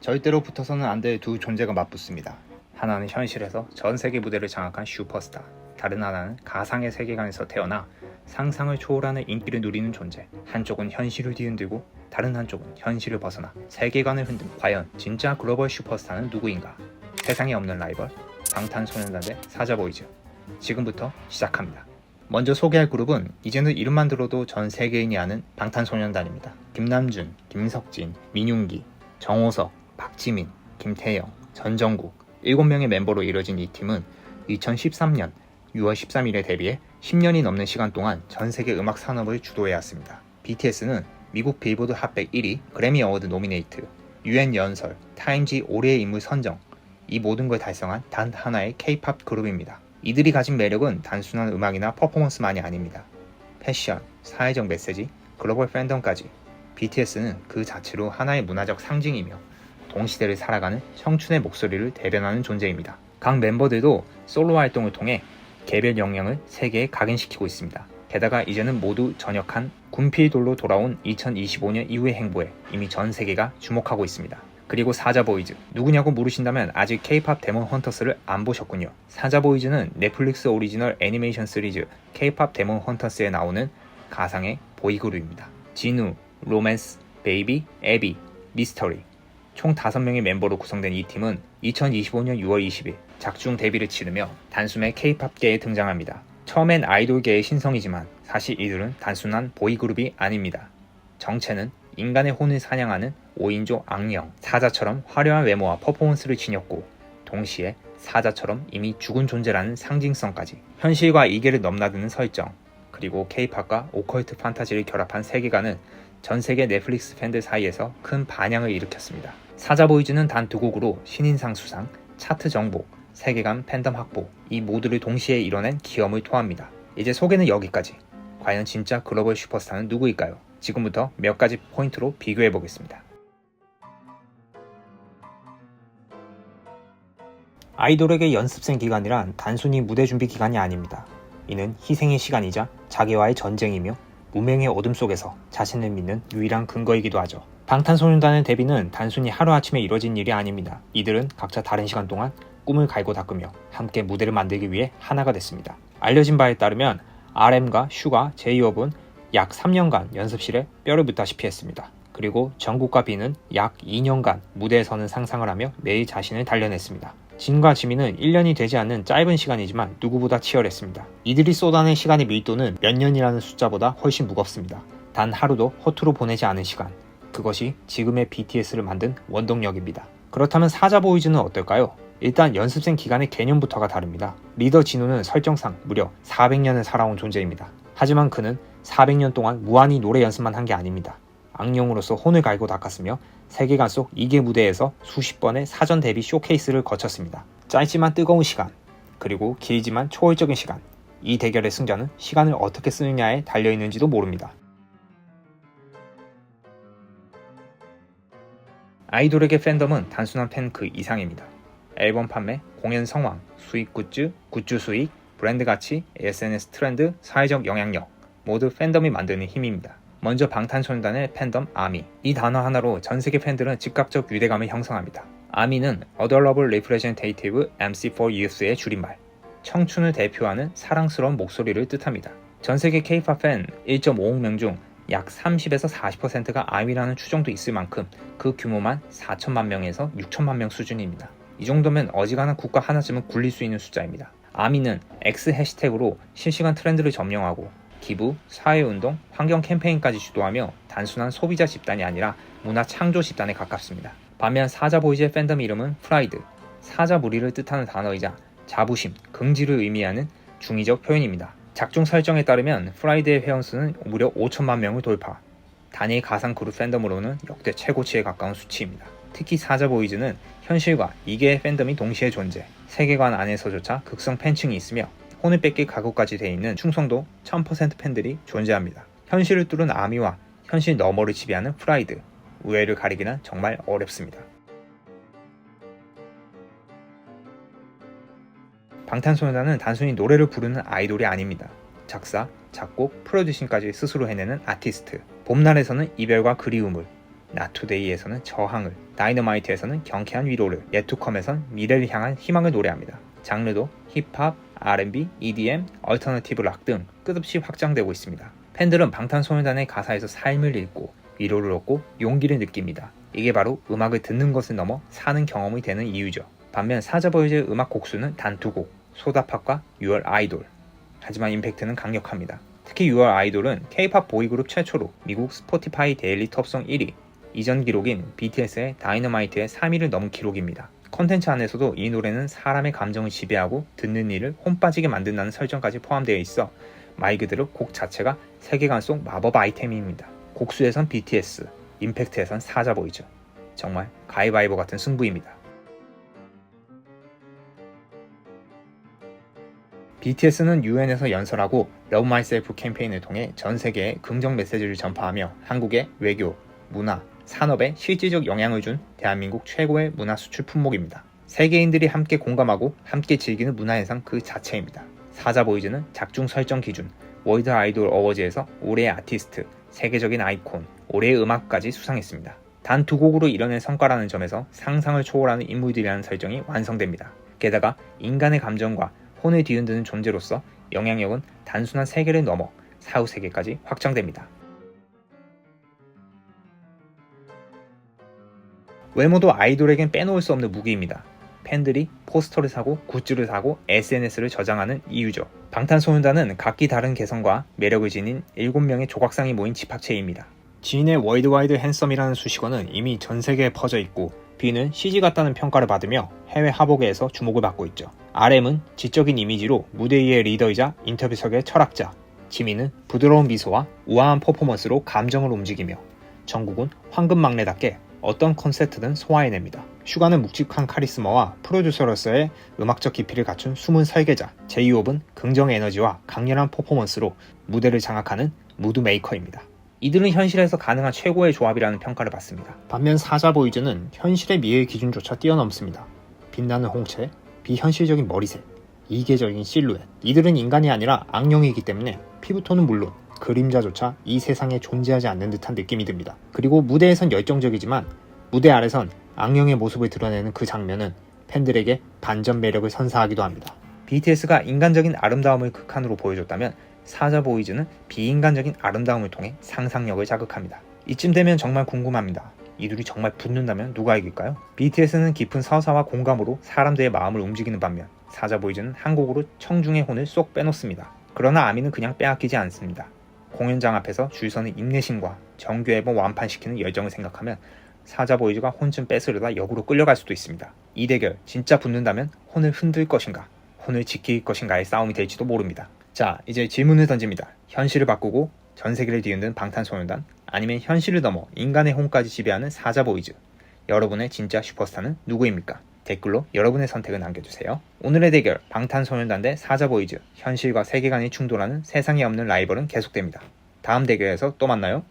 절대로 붙어서는 안 될 두 존재가 맞붙습니다. 하나는 현실에서 전 세계 무대를 장악한 슈퍼스타, 다른 하나는 가상의 세계관에서 태어나 상상을 초월하는 인기를 누리는 존재. 한쪽은 현실을 뒤흔들고 다른 한쪽은 현실을 벗어나 세계관을 흔든 과연 진짜 글로벌 슈퍼스타는 누구인가? 세상에 없는 라이벌 방탄소년단 대 사자보이즈. 지금부터 시작합니다. 먼저 소개할 그룹은 이제는 이름만 들어도 전 세계인이 아는 방탄소년단입니다. 김남준, 김석진, 민윤기, 정호석, 박지민, 김태영, 전정국 7명의 멤버로 이뤄진 이 팀은 2013년 6월 13일에 데뷔해 10년이 넘는 시간 동안 전 세계 음악 산업을 주도해왔습니다. BTS는 미국 빌보드 핫100 1위, 그래미 어워드 노미네이트, UN 연설, 타임지 올해의 인물 선정, 이 모든 걸 달성한 단 하나의 K-팝 그룹입니다. 이들이 가진 매력은 단순한 음악이나 퍼포먼스만이 아닙니다. 패션, 사회적 메시지, 글로벌 팬덤까지 BTS는 그 자체로 하나의 문화적 상징이며 동시대를 살아가는 청춘의 목소리를 대변하는 존재입니다. 각 멤버들도 솔로 활동을 통해 개별 역량을 세계에 각인시키고 있습니다. 게다가 이제는 모두 전역한 군필돌로 돌아온 2025년 이후의 행보에 이미 전 세계가 주목하고 있습니다. 그리고 사자보이즈 누구냐고 물으신다면 아직 K-팝 데몬 헌터스를 안 보셨군요. 사자보이즈는 넷플릭스 오리지널 애니메이션 시리즈 K-팝 데몬 헌터스에 나오는 가상의 보이그룹입니다. 진우, 로맨스, 베이비, 에비, 미스터리 총 5명의 멤버로 구성된 이 팀은 2025년 6월 20일 작중 데뷔를 치르며 단숨에 K-팝계에 등장합니다. 처음엔 아이돌계의 신성이지만 사실 이들은 단순한 보이그룹이 아닙니다. 정체는 인간의 혼을 사냥하는 5인조 악령, 사자처럼 화려한 외모와 퍼포먼스를 지녔고 동시에 사자처럼 이미 죽은 존재라는 상징성까지 현실과 이계를 넘나드는 설정 그리고 K-팝과 오컬트 판타지를 결합한 세계관은 전 세계 넷플릭스 팬들 사이에서 큰 반향을 일으켰습니다. 사자보이즈는 단 두 곡으로 신인상 수상, 차트 정복, 세계관 팬덤 확보 이 모두를 동시에 이뤄낸 기염을 토합니다. 이제 소개는 여기까지. 과연 진짜 글로벌 슈퍼스타는 누구일까요? 지금부터 몇 가지 포인트로 비교해 보겠습니다. 아이돌에게 연습생 기간이란 단순히 무대 준비 기간이 아닙니다. 이는 희생의 시간이자 자기와의 전쟁이며 무명의 어둠 속에서 자신을 믿는 유일한 근거이기도 하죠. 방탄소년단의 데뷔는 단순히 하루아침에 이뤄진 일이 아닙니다. 이들은 각자 다른 시간 동안 꿈을 갈고 닦으며 함께 무대를 만들기 위해 하나가 됐습니다. 알려진 바에 따르면 RM과 슈가, 제이홉은 약 3년간 연습실에 뼈를 묻다시피 했습니다. 그리고 정국과 비는 약 2년간 무대에 서는 상상을 하며 매일 자신을 단련했습니다. 진과 지민은 1년이 되지 않는 짧은 시간이지만 누구보다 치열했습니다. 이들이 쏟아낸 시간의 밀도는 몇 년이라는 숫자보다 훨씬 무겁습니다. 단 하루도 허투루 보내지 않은 시간. 그것이 지금의 BTS를 만든 원동력입니다. 그렇다면 사자보이즈는 어떨까요? 일단 연습생 기간의 개념부터가 다릅니다. 리더 진우는 설정상 무려 400년을 살아온 존재입니다. 하지만 그는 400년 동안 무한히 노래 연습만 한 게 아닙니다. 악령으로서 혼을 갈고 닦았으며 세계관 속 이계 무대에서 수십 번의 사전 데뷔 쇼케이스를 거쳤습니다. 짧지만 뜨거운 시간, 그리고 길지만 초월적인 시간. 이 대결의 승자는 시간을 어떻게 쓰느냐에 달려 있는지도 모릅니다. 아이돌에게 팬덤은 단순한 팬 그 이상입니다. 앨범 판매, 공연 성황, 수익 굿즈, 굿즈 수익, 브랜드 가치, SNS 트렌드, 사회적 영향력 모두 팬덤이 만드는 힘입니다. 먼저 방탄소년단의 팬덤 아미. 이 단어 하나로 전 세계 팬들은 즉각적 유대감을 형성합니다. 아미는 Adorable Representative MC for Youth의 줄임말. 청춘을 대표하는 사랑스러운 목소리를 뜻합니다. 전 세계 K-pop 팬 1.5억 명 중 약 30에서 40%가 아미라는 추정도 있을 만큼 그 규모만 4천만 명에서 6천만 명 수준입니다. 이 정도면 어지간한 국가 하나쯤은 굴릴 수 있는 숫자입니다. 아미는 X 해시태그로 실시간 트렌드를 점령하고 기부, 사회운동, 환경 캠페인까지 주도하며 단순한 소비자 집단이 아니라 문화 창조 집단에 가깝습니다. 반면 사자보이즈의 팬덤 이름은 프라이드, 사자 무리를 뜻하는 단어이자 자부심, 긍지를 의미하는 중의적 표현입니다. 작중 설정에 따르면 프라이드의 회원수는 무려 5천만 명을 돌파. 단일 가상 그룹 팬덤으로는 역대 최고치에 가까운 수치입니다. 특히 사자보이즈는 현실과 이계의 팬덤이 동시에 존재, 세계관 안에서조차 극성 팬층이 있으며 혼을 뺏길 각오까지 돼 있는 충성도 1000% 팬들이 존재합니다. 현실을 뚫은 아미와 현실 너머를 지배하는 프라이드, 우애를 가리기는 정말 어렵습니다. 방탄소년단은 단순히 노래를 부르는 아이돌이 아닙니다. 작사, 작곡, 프로듀싱까지 스스로 해내는 아티스트. 봄날에서는 이별과 그리움을, 나투데이에서는 저항을, 다이너마이트에서는 경쾌한 위로를, 예투컴에선 미래를 향한 희망을 노래합니다. 장르도 힙합, R&B, EDM, 얼터너티브 락 등 끝없이 확장되고 있습니다. 팬들은 방탄소년단의 가사에서 삶을 읽고 위로를 얻고 용기를 느낍니다. 이게 바로 음악을 듣는 것을 넘어 사는 경험이 되는 이유죠. 반면 사자보이즈의 음악 곡수는 단 두 곡, 소다팝과 6월 아이돌. 하지만 임팩트는 강력합니다. 특히 6월 아이돌은 K-팝 보이그룹 최초로 미국 스포티파이 데일리 톱송 1위, 이전 기록인 BTS의 다이너마이트의 3위를 넘은 기록입니다. 컨텐츠 안에서도 이 노래는 사람의 감정을 지배하고 듣는 이를 혼 빠지게 만든다는 설정까지 포함되어 있어 말 그대로 곡 자체가 세계관 속 마법 아이템입니다. 곡수에선 BTS, 임팩트에선 사자보이즈. 정말 가위바위보 같은 승부입니다. BTS는 UN에서 연설하고 Love Myself 캠페인을 통해 전 세계에 긍정 메시지를 전파하며 한국의 외교, 문화, 산업에 실질적 영향을 준 대한민국 최고의 문화 수출 품목입니다. 세계인들이 함께 공감하고 함께 즐기는 문화현상 그 자체입니다. 사자보이즈는 작중 설정 기준, 월드 아이돌 어워즈에서 올해의 아티스트, 세계적인 아이콘, 올해의 음악까지 수상했습니다. 단 두 곡으로 이뤄낸 성과라는 점에서 상상을 초월하는 인물들이라는 설정이 완성됩니다. 게다가 인간의 감정과 혼을 뒤흔드는 존재로서 영향력은 단순한 세계를 넘어 사후 세계까지 확장됩니다. 외모도 아이돌에겐 빼놓을 수 없는 무기입니다. 팬들이 포스터를 사고 굿즈를 사고 SNS를 저장하는 이유죠. 방탄소년단은 각기 다른 개성과 매력을 지닌 7명의 조각상이 모인 집합체입니다. G의 월드와이드 핸섬이라는 수식어는 이미 전 세계에 퍼져 있고 B는 CG 같다는 평가를 받으며 해외 하복에서 주목을 받고 있죠. RM은 지적인 이미지로 무대 위의 리더이자 인터뷰석의 철학자, 지민은 부드러운 미소와 우아한 퍼포먼스로 감정을 움직이며 정국은 황금 막내답게 어떤 컨셉트든 소화해냅니다. 슈가는 묵직한 카리스마와 프로듀서로서의 음악적 깊이를 갖춘 숨은 설계자, 제이홉은 긍정 에너지와 강렬한 퍼포먼스로 무대를 장악하는 무드 메이커입니다. 이들은 현실에서 가능한 최고의 조합이라는 평가를 받습니다. 반면 사자보이즈는 현실의 미의 기준조차 뛰어넘습니다. 빛나는 홍채, 비현실적인 머리색, 이계적인 실루엣. 이들은 인간이 아니라 악령이기 때문에 피부톤은 물론 그림자조차 이 세상에 존재하지 않는 듯한 느낌이 듭니다. 그리고 무대에선 열정적이지만 무대 아래선 악령의 모습을 드러내는 그 장면은 팬들에게 반전 매력을 선사하기도 합니다. BTS가 인간적인 아름다움을 극한으로 보여줬다면 사자 보이즈는 비인간적인 아름다움을 통해 상상력을 자극합니다. 이쯤 되면 정말 궁금합니다. 이 둘이 정말 붙는다면 누가 이길까요? BTS는 깊은 서사와 공감으로 사람들의 마음을 움직이는 반면 사자 보이즈는 한 곡으로 청중의 혼을 쏙 빼놓습니다. 그러나 아미는 그냥 빼앗기지 않습니다. 공연장 앞에서 줄 서는 인내심과 정규 앨범 완판시키는 열정을 생각하면 사자 보이즈가 혼좀 뺏으려다 역으로 끌려갈 수도 있습니다. 이 대결 진짜 붙는다면 혼을 흔들 것인가, 혼을 지킬 것인가의 싸움이 될지도 모릅니다. 자, 이제 질문을 던집니다. 현실을 바꾸고 전 세계를 뒤흔든 방탄소년단 아니면 현실을 넘어 인간의 혼까지 지배하는 사자 보이즈. 여러분의 진짜 슈퍼스타는 누구입니까? 댓글로 여러분의 선택을 남겨주세요. 오늘의 대결 방탄소년단 대 사자보이즈 현실과 세계관이 충돌하는 세상에 없는 라이벌은 계속됩니다. 다음 대결에서 또 만나요.